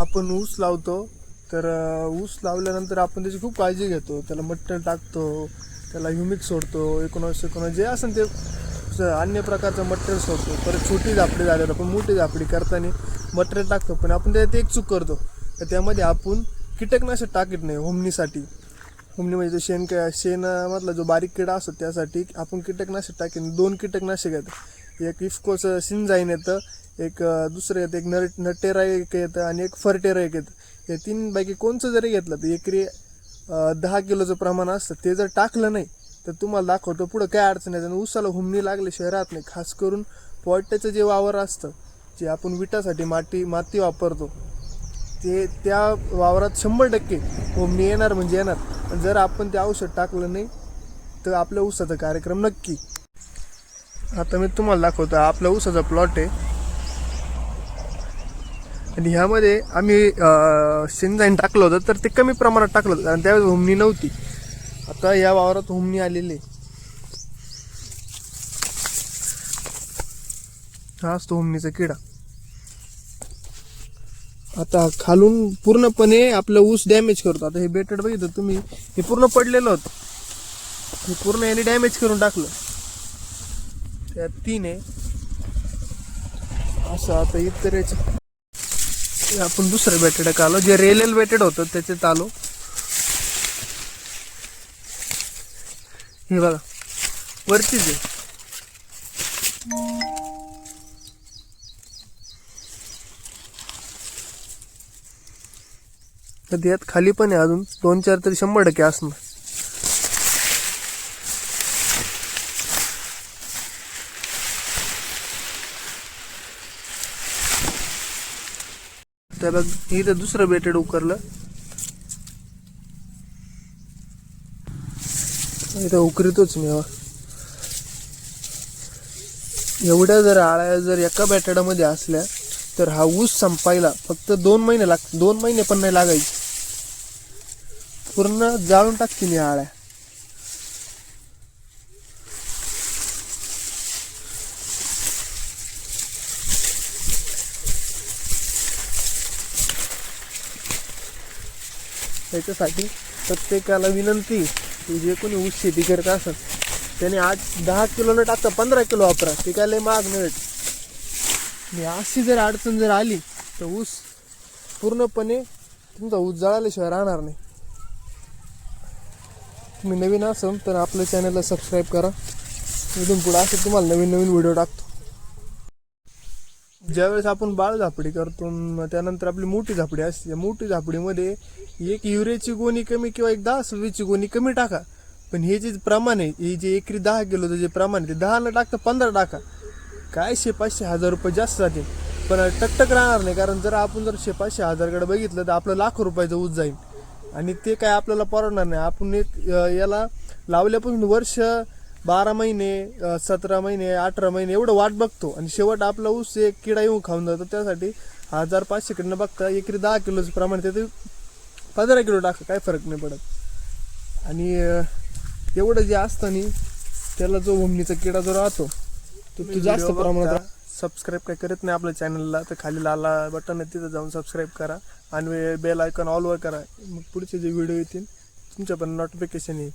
आपण ऊस लावतो तर ऊस लावल्यानंतर आपण त्याची खूप काळजी घेतो. त्याला मट्टर टाकतो त्याला ह्युमिक सोडतो एकोणावीस एकोणावीस जे असेल ते अन्य प्रकारचं मटेरियल सोडतो. परत छोटी झापडी झाल्यावर आपण मोठी झापडी करताना मटेरियल टाकतो पण आपण त्यात एक चूक करतो. तर त्यामध्ये आपण कीटकनाशक टाकीत नाही होमनीसाठी. होमनी म्हणजे जो शेण शेणामधला जो बारीक किडा असतो त्यासाठी आपण कीटकनाशक टाकेन दोन कीटकनाशक आहेत. एक इफकोचं सिंझाईन येतं एक दुसरं येतं एक नर नटेरा एक येतं आणि एक फर्टेरा एक येतं. हे तीनपैकी कोणचं जरी घेतलं तर एकरी दहा किलोचं प्रमाण असतं. ते जर टाकलं नाही तर तुम्हाला दाखवतो पुढं काय अडचण आहे उसाला हुमणी लागल्याशिवाय राहत नाही. खास करून पोट्याचं जे वावर असतं जे आपण विटासाठी माती माती वापरतो ते त्या वावरात शंभर टक्के होमणी येणार म्हणजे येणार. जर आपण ते औषध टाकलं नाही तर आपल्या ऊसाचा कार्यक्रम नक्की. आता मी तुम्हाला दाखवतो आपला ऊसाचा प्लॉट आहे. आणि ह्यामध्ये आम्ही अं, शेंगदाणे टाकलं होतं तर ते कमी प्रमाणात टाकलं होतं कारण त्यावेळेस हुमणी नव्हती. आता या वावरात हुमणी आलेली आहे. हा असतो हुमणीचा किडा. आता खालून पूर्णपणे आपलं ऊस डॅमेज करतो. आता हे बेटड बघितलं तुम्ही हे पूर्ण पडलेलं होतं. हे पूर्ण याने डॅमेज करून टाकलं. त्यात तीन आहे. असं आता इतर याचं आपण दुसरं बॅटेड आलो जे रेलेल बेटेड होतं त्याच्यात आलो हे बघा. वरतीच आहे तर यात खाली पण आहे अजून. दोन चार तरी शंभर टक्के असणार. त्याला इथं दुसरं बेटेड उकरलं. इथं उकरीतोच मी एवढ्या जर आळ्या जर एका बॅटेडामध्ये असल्या तर हा ऊस संपायला फक्त दोन महिने लाग दोन महिने पण नाही लागायचे. पूर्ण जाळून टाकतील या आळ्या. त्याच्यासाठी प्रत्येकाला विनंती की जे कोणी ऊस शेती करत असत त्याने आज दहा किलो न टाकता पंधरा किलो वापरा. ते काय लय महाग मिळत आणि अशी जर अडचण जर आली तर ऊस पूर्णपणे तुमचा ऊस जळाल्याशिवाय राहणार नाही. तुम्ही नवीन असाल तर आपल्या चॅनलला सबस्क्राईब करा. इथून पुढे असं तुम्हाला नवीन नवीन व्हिडिओ टाकतो. ज्यावेळेस आपण बाळ झापडी करतो मग त्यानंतर आपली मोठी झापडी असते. त्या मोठी झापडीमध्ये एक युरियाची गोणी कमी किंवा एक दहा सव्वीसची गोणी कमी टाका. पण हे जे प्रमाण आहे हे जे एकरी दहा किलोचं जे प्रमाण आहे ते दहा न टाकता पंधरा टाका. काय शे पाचशे हजार रुपये जास्त जातील? पण टकटक राहणार नाही कारण जर आपण जर शे पाचशे हजारकडे बघितलं तर आपलं लाखो रुपयाचं ऊस जाईल. आणि ते काय आपल्याला परवडणार नाही. आपण एक याला लावल्यापासून वर्ष बारा महिने सतरा महिने अठरा महिने एवढं वाट बघतो. आणि शेवट आपला ऊस एक किडा येऊन खाऊन जातो. त्यासाठी हजार पाचशेकडनं बघता एकरी दहा किलोचं प्रमाण ते पंधरा किलो टाका काय फरक नाही पडत. आणि एवढं जे असतं नी त्याला जो भुमणीचा किडा जो राहतो तो तो जास्त प्रमाणात सबस्क्राईब काय करत नाही आपल्या चॅनलला तर खाली लाला बटन आहे तिथं जाऊन सबस्क्राईब करा. आणि बेल आयकॉन ऑलवर करा. मग पुढचे जे व्हिडिओ येतील तुमच्या पण नोटिफिकेशन येईल.